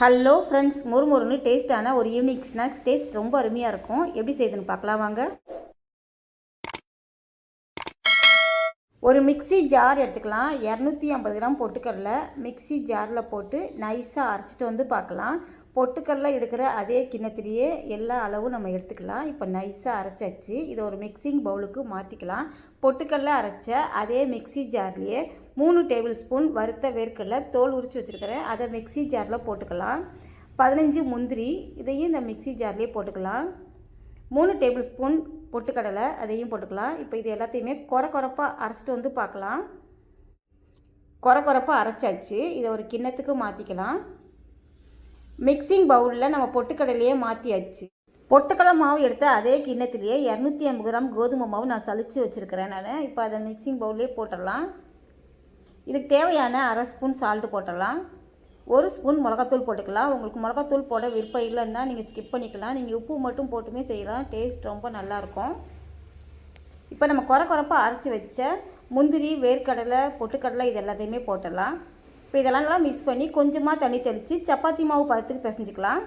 Hello friends முறுமுறுன்னு டேஸ்ட்டான ஒரு unique snacks taste ரொம்ப அருமையாக இருக்கும். எப்படி செய்யுதுன்னு பார்க்கலாம் வாங்க. ஒரு மிக்ஸி ஜார் எடுத்துக்கலாம். இரநூத்தி ஐம்பது கிராம் பொட்டுக்கடலை மிக்ஸி ஜாரில் போட்டு நைஸாக அரைச்சிட்டு வந்து பார்க்கலாம். பொட்டுக்கடலை எடுக்கிற அதே கிண்ணத்துலேயே எல்லா அளவும் நம்ம எடுத்துக்கலாம். இப்போ நைஸாக அரைச்சாச்சு. இதை ஒரு மிக்சிங் பவுலுக்கு மாற்றிக்கலாம் பொட்டுக்கடலை அரைச்ச அதே மிக்ஸி ஜார்லேயே மூணு டேபிள் ஸ்பூன் வறுத்த வேர்க்கடலை தோல் உரித்து வச்சுருக்கிறேன். அதை மிக்ஸி ஜாரில் போட்டுக்கலாம். பதினஞ்சு முந்திரி இதையும் இந்த மிக்ஸி ஜார்லேயே போட்டுக்கலாம். மூணு டேபிள் ஸ்பூன் பொட்டுக்கடலை அதையும் போட்டுக்கலாம். இப்போ இது எல்லாத்தையுமே குறை குறைப்பாக அரைச்சிட்டு வந்து பார்க்கலாம். குறை குறைப்பாக அரைச்சாச்சு. இதை ஒரு கிண்ணத்துக்கு மாற்றிக்கலாம் மிக்சிங் பவுலில் நம்ம பொட்டுக்கடலையே மாற்றியாச்சு பொட்டுக்கடலை மாவு எடுத்த அதே கிண்ணத்துலேயே இரநூத்தி ஐம்பது கிராம் கோதுமை மாவு நான் சலிச்சு வச்சுருக்கிறேன் நான். இப்போ அதை மிக்சிங் பவுல்லே போட்டுடலாம். இதுக்கு தேவையான அரை ஸ்பூன் சால்ட்டு போட்டுடலாம். ஒரு ஸ்பூன் மிளகாத்தூள் போட்டுக்கலாம். உங்களுக்கு மிளகாத்தூள் போட விருப்பம் இல்லைன்னா நீங்கள் ஸ்கிப் பண்ணிக்கலாம். நீங்கள் உப்பு மட்டும் போட்டுமே செய்யலாம். டேஸ்ட் ரொம்ப நல்லாயிருக்கும். இப்போ நம்ம குறை குறைப்பாக அரைச்சி வச்ச முந்திரி வேர்க்கடலை பொட்டுக்கடலை இது எல்லாத்தையுமே போட்டுடலாம். இப்போ இதெல்லாம் நல்லா மிக்ஸ் பண்ணி கொஞ்சமாக தண்ணி தெளித்து சப்பாத்தி மாவு பதத்துக்கு பிசைஞ்சிக்கலாம்.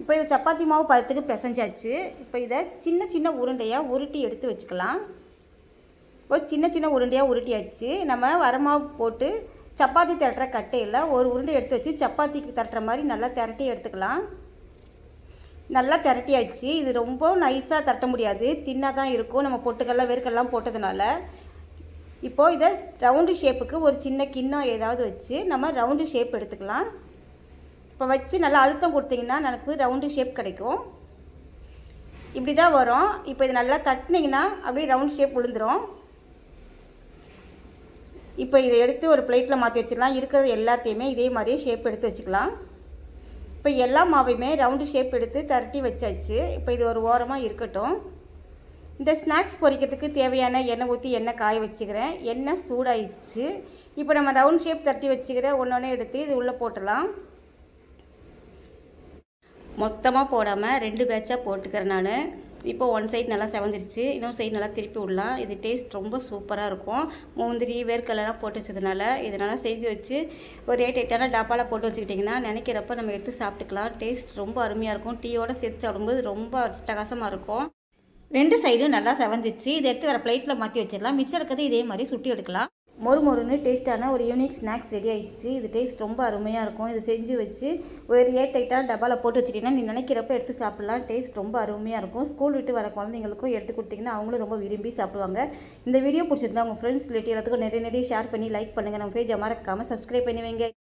இப்போ இதை சப்பாத்தி மாவு பதத்துக்கு பிசைஞ்சாச்சு. இப்போ இதை சின்ன சின்ன உருண்டையாக உருட்டி எடுத்து வச்சுக்கலாம். இப்போ சின்ன சின்ன உருண்டையாக உருட்டியாச்சு. நம்ம வரமாவு போட்டு சப்பாத்தி திரட்டுற கட்டையில் ஒரு உருண்டை எடுத்து வச்சு சப்பாத்திக்கு தட்டுற மாதிரி நல்லா திரட்டி எடுத்துக்கலாம். நல்லா திரட்டியாச்சு. இது ரொம்ப நைஸாக தட்ட முடியாது. தின்னாக தான் இருக்கும். நம்ம பொட்டுக்கெல்லாம் வேர்க்கெல்லாம் போட்டதுனால. இப்போது இதை ரவுண்டு ஷேப்புக்கு ஒரு சின்ன கிண்ணம் ஏதாவது வச்சு நம்ம ரவுண்டு ஷேப் எடுத்துக்கலாம். இப்போ வச்சு நல்லா அழுத்தம் கொடுத்தீங்கன்னா எனக்கு ரவுண்டு ஷேப் கிடைக்கும். இப்படி தான் வரும். இப்போ இது நல்லா தட்டினீங்கன்னா அப்படியே ரவுண்ட் ஷேப் விழுந்துடும் இப்போ இதை எடுத்து ஒரு பிளேட்டில் மாற்றி வச்சிடலாம். இருக்கிறது எல்லாத்தையுமே இதே மாதிரியே ஷேப் எடுத்து வச்சுக்கலாம். இப்போ எல்லா மாவையுமே ரவுண்டு ஷேப் எடுத்து தரட்டி வச்சாச்சு. இப்போ இது ஒரு ஓரமாக இருக்கட்டும். இந்த ஸ்நாக்ஸ் பொரிக்கிறதுக்கு தேவையான எண்ணெய் ஊற்றி எண்ணெய் காய வச்சுக்கிறேன். எண்ணெய் சூடாயிடுச்சு. இப்போ நம்ம ரவுண்ட் ஷேப் தட்டி வச்சுக்கிற ஒன்று எடுத்து இது உள்ளே போட்டுடலாம். மொத்தமாக போடாமல் ரெண்டு பேட்சாக போட்டுக்கிறேன் நான். இப்போ ஒன் சைடு நல்லா செவந்துருச்சு. இன்னொரு சைடு நல்லா திருப்பி விடலாம். இது டேஸ்ட் ரொம்ப சூப்பராக இருக்கும். முந்திரி வேர்க்கடலாம் போட்டு வச்சதுனால இதனால் செஞ்சு வச்சு ஒரு எயிட் எயிட்டான டப்பாவில் போட்டு வச்சுக்கிட்டிங்கன்னா நினைக்கிறப்ப நம்ம எடுத்து சாப்பிட்டுக்கலாம். டேஸ்ட் ரொம்ப அருமையாக இருக்கும். டீயோடு சேர்த்து சாப்பிடும்போது ரொம்ப அட்டகாசமாக இருக்கும். ரெண்டு சைடும் நல்லா செவந்துச்சு. இதை எடுத்து வர பிளேட்டில் மாற்றி வச்சிடலாம். மிச்சம் இருக்கிறது இதே மாதிரி சுட்டி எடுக்கலாம். மொறு மொறுன்னு டேஸ்ட்டான ஒரு யூனிக் ஸ்நாக்ஸ் ரெடி ஆயிடுச்சு. இது டேஸ்ட் ரொம்ப அருமையாக இருக்கும். இது செஞ்சு வச்சு ஒரு ஏர் டைட்டாக டப்பாவில் போட்டு வச்சுட்டிங்கன்னா நீ நினைக்கிறப்ப எடுத்து சாப்பிட்லாம். டேஸ்ட் ரொம்ப அருமையாக இருக்கும். ஸ்கூல் விட்டு வர குழந்தைங்களுக்கும் எடுத்து கொடுத்தீங்கன்னா அவங்களும் ரொம்ப விரும்பி சாப்பிடுவாங்க. இந்த வீடியோ பிடிச்சிருந்தா உங்கள் ஃப்ரெண்ட்ஸ் ரிலேட்டிவ் எல்லாத்துக்கும் நிறைய நிறைய ஷேர் பண்ணி லைக் பண்ணுங்கள் நம்ம பேஜை மறக்காமல் சப்ஸ்கிரைப் பண்ணி வைங்க.